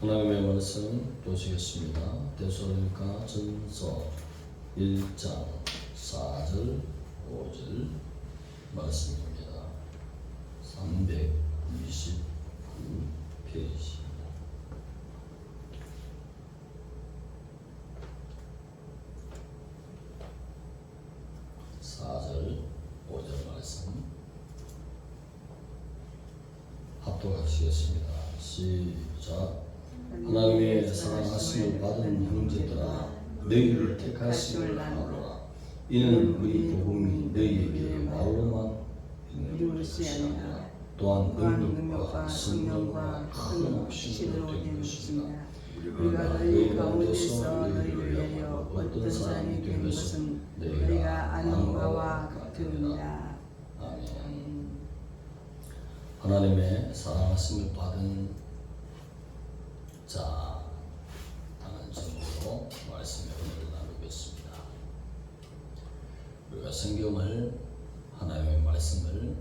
하나님의 말씀 보시겠습니다. 데살로니가 전서 1장 4절 5절 말씀입니다. 329페이지입니다. 사절 5절 말씀 합독하시겠습니다. 시작. 하나님의 사랑하심을 받은 형제들아 너희를 택하심을 하노라. 이는 우리 복음이 너희에게 말로만 있는 것이 아니라 또한 능력과 성령과 큰 확신으로 된 것이다. 우리가 너희 가운데서 너희를 위하여 어떤 사람이 된 것은 너희가 아는 바와 같으니라. 아멘. 하나님의 사랑하심을 받은 자 하는 제목으로 말씀의 은혜를 나누겠습니다. 우리가 성경을 하나님의 말씀을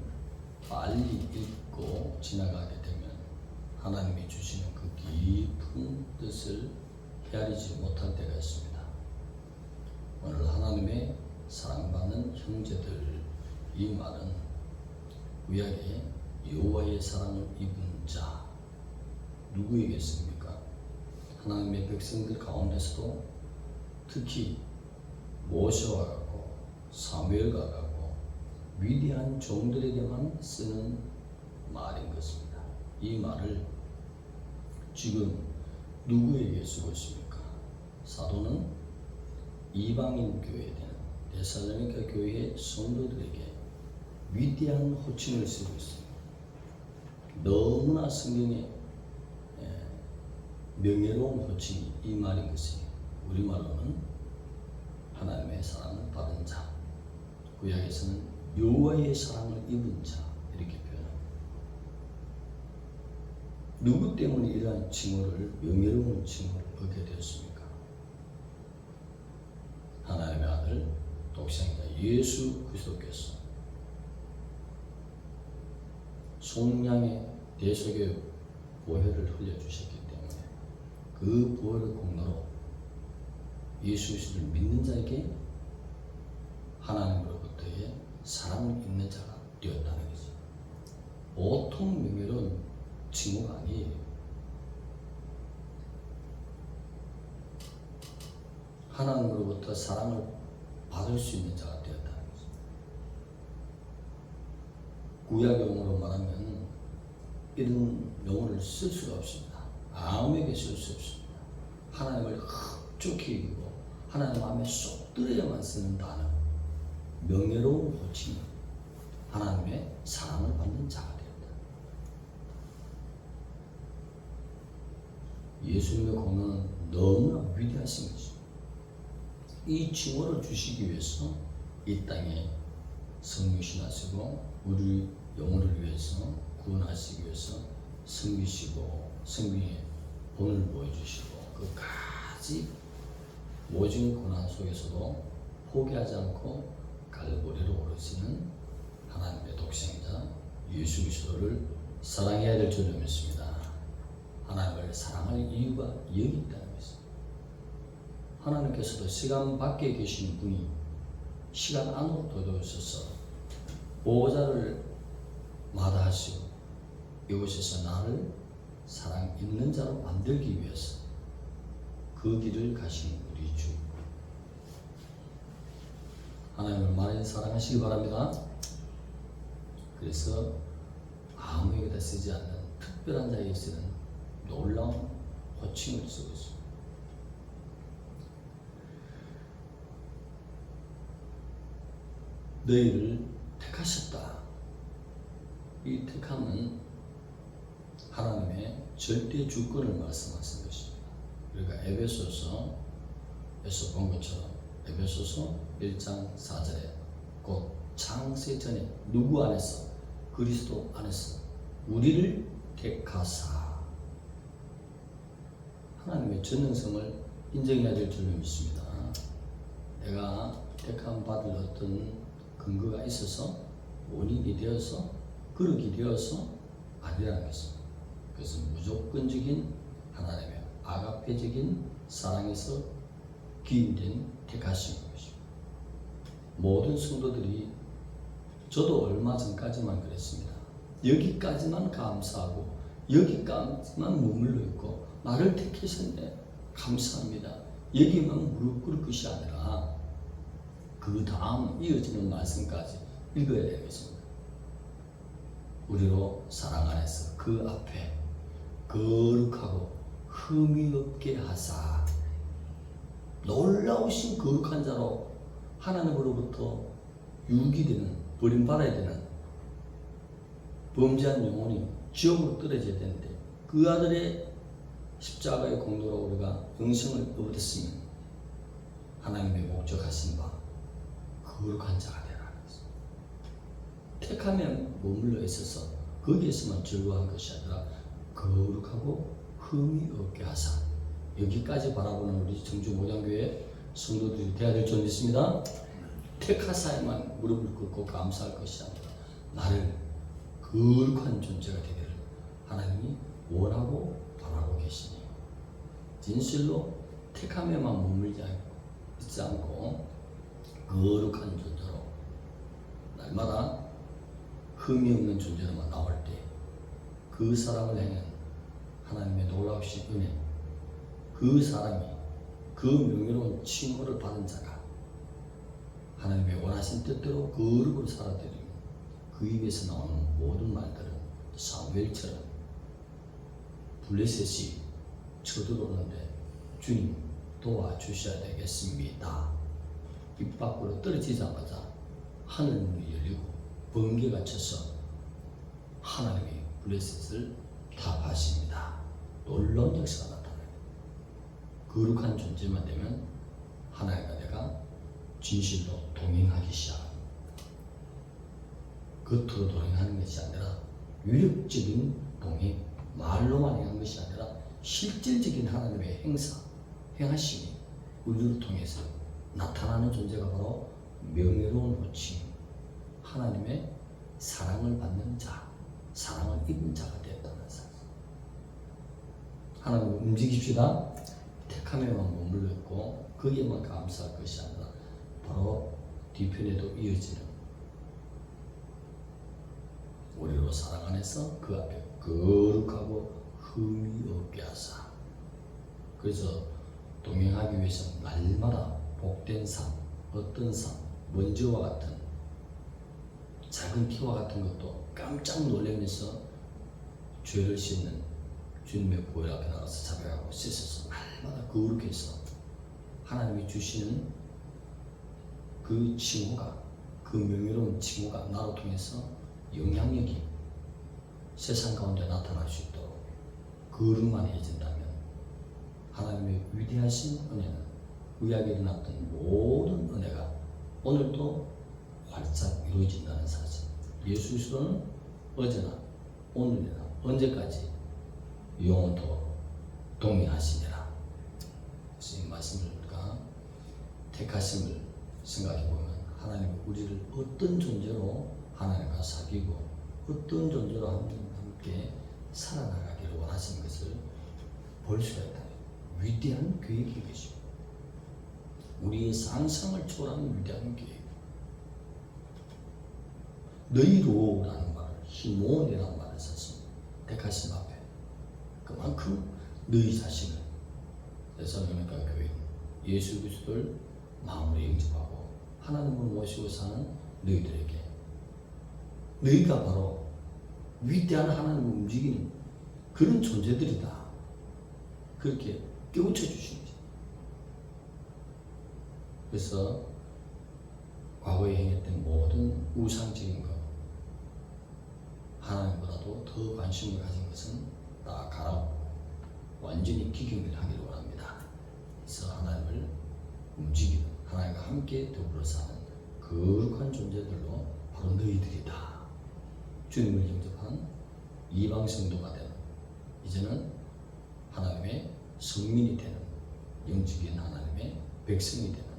빨리 읽고 지나가게 되면 하나님이 주시는 그 깊은 뜻을 헤아리지 못할 때가 있습니다. 오늘 하나님의 사랑받는 형제들 이 말은 구약에 여호와의 사랑을 입은 자 누구에겠습니까? 하나님의 백성들 가운데서도 특히 모세와 같고 사무엘과 같고 위대한 종들에게만 쓰는 말인 것입니다. 이 말을 지금 누구에게 쓰고 있습니까? 사도는 이방인 교회에 데살로니가 교회의 성도들에게 위대한 호칭을 쓰고 있습니다. 너무나 성경에 예, 명예로운 호칭이 이 말인 것이 우리말로는 하나님의 사랑을 받은 자 구약에서는 여호와의 사랑을 입은 자 이렇게 표현합니다. 누구 때문에 이러한 칭호를 명예로운 칭호를 얻게 되었습니까? 하나님의 아들 독생자 예수 그리스도께서 송량의 대속의 보혈을 흘려주셨기 그 보혈의 공로로 예수 그리스도를 믿는 자에게 하나님으로부터의 사랑을 입는 자가 되었다는 것이죠. 보통 명예로운 칭호가 아니에요. 하나님으로부터 사랑을 받을 수 있는 자가 되었다는 거죠. 구약 용어로 말하면 이런 용어를 쓸 수가 없습니다. 아무에게 쓸수 없습니다. 하나님을 흡족히 여기고 하나님 마음에 쏙 들어야만 쓰는 단어 명예로운 호칭 하나님의 사랑을 받는 자가 되었다. 예수님의 공로는 너무나 위대하신 것입니다. 이 칭호를 주시기 위해서 이 땅에 성육신 하시고 우리 영혼을 위해서 구원하시기 위해서 성기시고 성경의 본을 보여주시고 그 가지 모진 고난 속에서도 포기하지 않고 갈보리로 오르시는 하나님의 독생자 예수 그리스도를 사랑해야 될 줄을 믿습니다. 하나님을 사랑할 이유가 여기 있다는 것입니다. 하나님께서도 시간 밖에 계시는 분이 시간 안으로 들어오셔서 보호자를 마다하시고 이곳에서 나를 사랑 있는 자로 만들기 위해서 그 길을 가신 우리 주 하나님을 많이 사랑하시기 바랍니다. 그래서 아무에게다 쓰지 않는 특별한 자에게 쓰는 놀라운 호칭을 쓰고 있습니다. 너희를 택하셨다. 이 택함은 하나님의 절대 주권을 말씀하신 것입니다. 우리가 에베소서에서 본 것처럼 에베소서 1장 4절에 곧 창세 전에 누구 안에서 그리스도 안에서 우리를 택하사 하나님의 전능성을 인정해야 될 줄로 믿습니다. 내가 택함 받을 어떤 근거가 있어서 원인이 되어서 그릇이 되어서 아니라는 것입니다. 그것은 무조건적인 하나님의 아가페적인 사랑에서 기인된 택하신 것입니다. 모든 성도들이 저도 얼마 전까지만 그랬습니다. 여기까지만 감사하고 여기까지만 머물러 있고 나를 택하셨네 감사합니다. 여기만 무릎 꿇을 것이 아니라 그 다음 이어지는 말씀까지 읽어야 되겠습니다. 우리로 사랑 안에서 그 앞에 거룩하고 흠이 없게 하사 놀라우신 거룩한 자로 하나님으로부터 유기 되는 버림받아야 되는 범죄한 영혼이 지옥으로 떨어져야 되는데 그 아들의 십자가의 공로로 우리가 영생을 얻었으면 하나님의 목적하신 바 거룩한 자가 것입니다. 택하면 머물러 있어서 거기에서만 즐거워한 것이 아니라 거룩하고 흠이 없게 하사 여기까지 바라보는 우리 청주 모장교회 성도들이 되어야 될 줄 믿습니다. 택하사에만 무릎을 꿇고 감사할 것이 아니라 나를 거룩한 존재가 되기를 하나님이 원하고 바라고 계시니 진실로 택함에만 머물지 않고 있지 않고 거룩한 존재로 날마다 흠이 없는 존재로만 나올 때 그 사람을 향한 하나님의 놀라우신 은혜 그 사람이 그 명예로운 칭호를 받은 자가 하나님의 원하신 뜻대로 거룩으로 살아들이고 그 입에서 나오는 모든 말들은 사무엘처럼 블레셋이 쳐들어오는데 주님 도와주셔야 되겠습니다. 입 밖으로 떨어지자마자 하늘문이 열리고 번개가 쳐서 하나님이 블레셋을 타파하십니다. 놀라운 역사가 나타나요. 거룩한 존재만 되면 하나님과 내가 진실로 동행하기 시작합니다. 겉으로 동행하는 것이 아니라 유력적인 동행, 말로만 행한 것이 아니라 실질적인 하나님의 행사, 행하심이 우리를 통해서 나타나는 존재가 바로 명예로운 호칭, 하나님의 사랑을 받는 자, 사랑 을 입은 자가 되었다는 사실. 하나님 움직입시다. 택함에만 머물러 있고 거기에만 감사할 것이 아니라 바로 뒤편에도 이어지는 우리로 사랑 안에서 그 앞에 거룩하고 흠이 없게 하사 그래서 동행하기 위해서 날마다 복된 삶, 어떤 삶, 먼지와 같은 작은 피와 같은 것도 깜짝 놀라면서 죄를 씻는 주님의 보혈 앞에 나가서 자백하고 씻어서 날마다 거룩해서 하나님이 주시는 그 칭호가 그 명예로운 칭호가 나로 통해서 영향력이 세상 가운데 나타날 수 있도록 거룩만 해진다면 하나님의 위대하신 은혜는 구약에 일어났던 모든 은혜가 오늘도 활짝 이루어진다는 사실. 예수 그리스도는 어제나 오늘이나 언제까지 영원토록 동의하시니라 이 말씀을 우리가 택하심을 생각해 보면 하나님 우리를 어떤 존재로 하나님과 사귀고 어떤 존재로 함께 살아나가기를 원하시는 것을 볼 수가 있다. 위대한 계획인 것입니다. 우리의 상상을 초월하는 위대한 계획. 너희로라는 말을 썼습니다. 택하심 앞에 그만큼 너희 자신을 대사로니까 교회 예수 그리스도를 마음으로 영접하고 하나님을 모시고 사는 너희들에게 너희가 바로 위대한 하나님을 움직이는 그런 존재들이다. 그렇게 깨우쳐 주신 거죠. 그래서 과거에 행했던 모든 우상적인 더 관심을 가진 것은 다 가라고 완전히 기경을 하기를 원합니다. 그래서 하나님을 움직이는 하나님과 함께 더불어 사는 거룩한 존재들로 바로 너희들이다. 주님을 영접한 이방 성도가 되는 이제는 하나님의 성민이 되는 영적인 하나님의 백성이 되는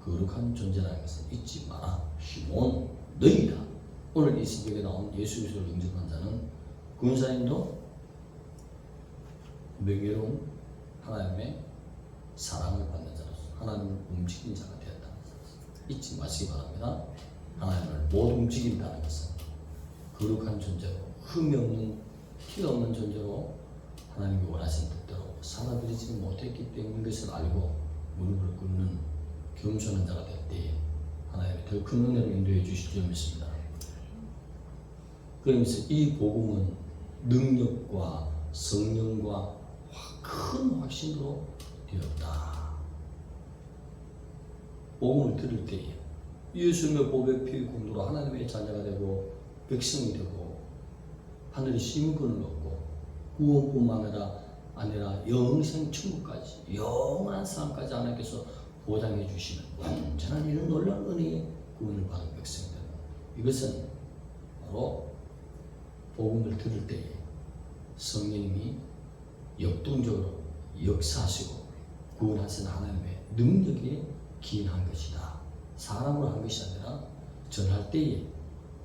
거룩한 존재라는 것을 잊지 마라. 시몬 너희다. 오늘 이 새벽에 나온 예수 그리스도를 영접한 자는 군사님도 명예로운 하나님의 사랑을 받는 자로서 하나님을 움직이는 자가 되었다는 것을 잊지 마시기 바랍니다. 하나님을 못 움직인다는 것은 거룩한 존재로 흠이 없는 티가 없는 존재로 하나님이 원하신 뜻대로 살아들이지 못했기 때문인 것을 알고 무릎을 꿇는 겸손한 자가 될 때에 하나님이 더 큰 은혜로 인도해 주실 줄 믿습니다. 그러면서 이 복음은 능력과 성령과 확- 큰 확신으로 되었다. 복음을 들을 때에 예수님의 복의 피 공로로 하나님의 자녀가 되고 백성이 되고 하늘의 시민권을 얻고 구원뿐만 아니라 아니라 영생 천국까지 영원한 삶까지 하나님께서 보장해 주시는 완전한 이런 놀라운 은혜의 구원을 받은 백성들 이것은 바로 복음을 들을 때에 성령님이 역동적으로 역사하시고 구원하시는 하나님의 능력에 기인한 것이다. 사람으로 한 것이 아니라 전할 때에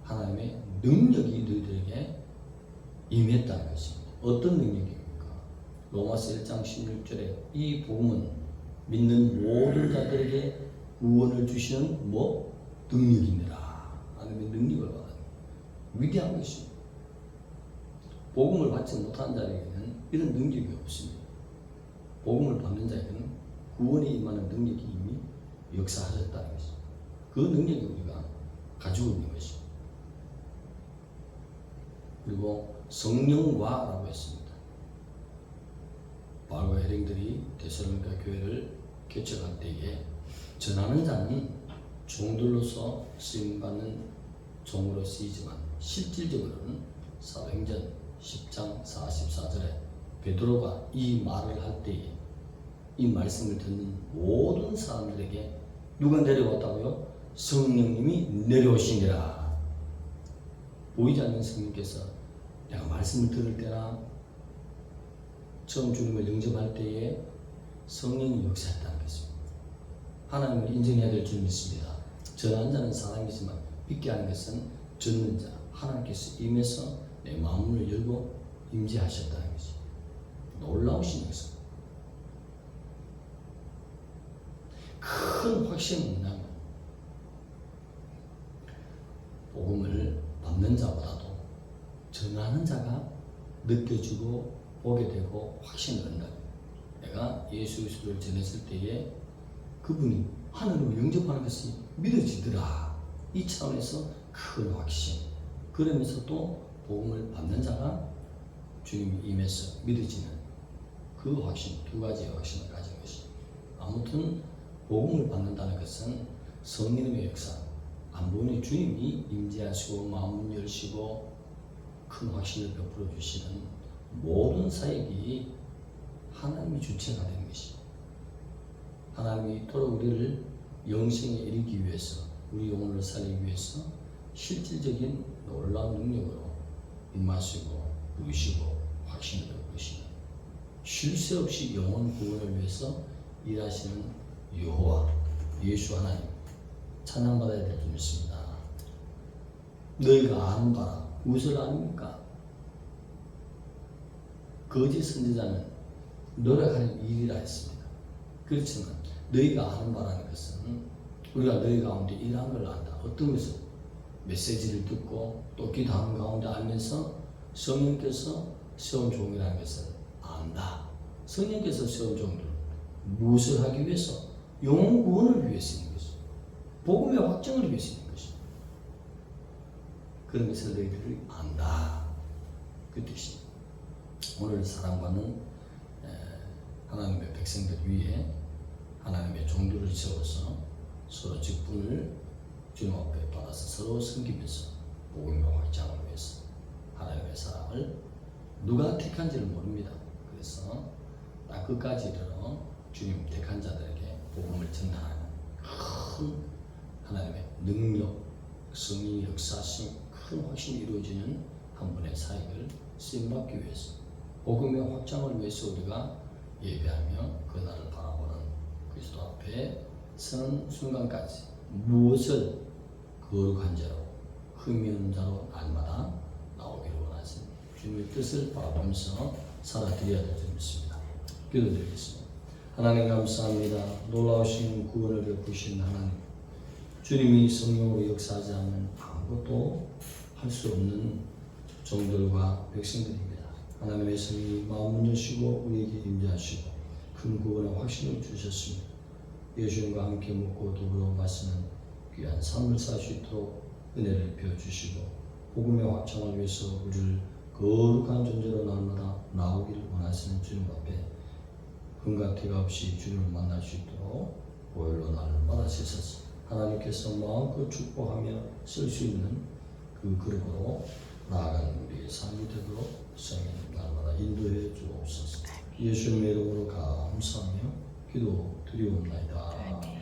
하나님의 능력이 너희들에게 임했다는 것입니다. 어떤 능력입니까? 로마서 1장 16절에 이 복음은 믿는 모든 자들에게 구원을 주시는 뭐 능력이니라. 하나님의 능력을 받는 위대한 것입니다. 복음을 받지 못한 자에게는 이런 능력이 없습니다. 복음을 받는 자에게는 구원에 임하는 능력이 이미 역사하셨다는 것입니다. 그 능력이 우리가 가지고 있는 것입니다. 그리고 성령과라고 했습니다. 바울과 헤링들이 데살로니가 교회를 개척할 때에 전하는 자는 종들로서 쓰임받는 종으로 쓰이지만 실질적으로는 사도행전 10장 44절에 베드로가 이 말을 할 때에 이 말씀을 듣는 모든 사람들에게 누가 내려왔다고요? 성령님이 내려오시니라. 보이지 않는 성령께서 내가 말씀을 들을 때나 처음 주님을 영접할 때에 성령이 역사했다는 것입니다. 하나님을 인정해야 될 줄 믿습니다. 전한 자는 사람이지만 믿게 하는 것은 듣는 자 하나님께서 임해서 내 마음을 열고 임재하셨다는 것이 놀라우신 것입니다. 큰 확신은 뭐냐면 복음을 받는 자보다도 전하는 자가 느껴지고 보게 되고 확신을 한다. 내가 예수 그리스도를 전했을 때에 그분이 하늘로 영접하는 것이 믿어지더라. 이 차원에서 큰 확신. 그러면서 또 복음을 받는 자가 주님이 임해서 믿어지는 그 확신, 두 가지의 확신을 가진 것이. 아무튼 복음을 받는다는 것은 성령의 역사, 안 보니 주님이 임재하시고 마음을 열시고 큰 확신을 베풀어 주시는 모든 사역이 하나님이 주체가 되는 것입니다. 하나님이 또로 우리를 영생에 이르기 위해서 우리 영혼을 살리기 위해서 실질적인 놀라운 능력으로 임하시고 부으시고 확신을 베푸시는 쉴 새 없이 영혼 구원을 위해서 일하시는 여호와 예수 하나님 찬양받아야 될 줄 믿습니다. 너희가 아는 바라 무엇을 아닙니까? 거짓 선지자는 노력하는 일이라 했습니다. 그렇지만 너희가 아는 바라는 것은 우리가 너희 가운데 일하는 걸 안다. 어떤 것을 메시지를 듣고 또 기도하는 가운데 알면서 성령께서 세운 종이라는 것을 안다. 성령께서 세운 종들 무엇을 하기 위해서? 영혼 구원을 위해서 있는 것이. 복음의 확정을 위해서 있는 것이. 그런 것을 너희들이 안다. 그 뜻입니다. 오늘 사랑받는 에, 하나님의 백성들 위에 하나님의 종들을 세워서 서로 직분을 주님 앞에 받아서 서로 섬기면서 복음의 확장을 위해서 하나님의 사랑을 누가 택한지를 모릅니다. 그래서 딱 끝까지 이르러 주님 택한 자들에게 복음을 전하는 큰 하나님의 능력, 성령의 역사심, 큰 확신이 이루어지는 한 분의 사역을 쓰임받기 위해서 복음의 확장을 위해서 우리가 예배하며 그날을 바라보는 그리스도 앞에 서는 순간까지 무엇을 거룩한 자로 흠이 없는 자로 날마다 나오기를 원하십니다. 주님의 뜻을 바라보면서 살아드려야 될줄 믿습니다. 기도드리겠습니다. 하나님 감사합니다. 놀라우신 구원을 베푸신 하나님. 주님이 성령으로 역사하지 않는 아무것도 할 수 없는 종들과 백성들입니다. 하나님의 성이 마음을 여시고 우리에게 임재하시고 큰 구원의 확신을 주셨습니다. 예수님과 함께 먹고 더불어 마시는 귀한 삶을 살 수 있도록 은혜를 베어주시고 복음의 확장을 위해서 우리를 거룩한 존재로 날마다 나오기를 원하시는 주님 앞에 흠과 티가 없이 주님을 만날 수 있도록 보혈로 날마다 씻어서. 하나님께서 마음껏 축복하며 쓸 수 있는 그 그릇으로 나아가는 우리의 삶이 되도록 성령 날마다 인도해 주옵소서. 예수님의 이름으로 감사하며 기도 드리옵나이다.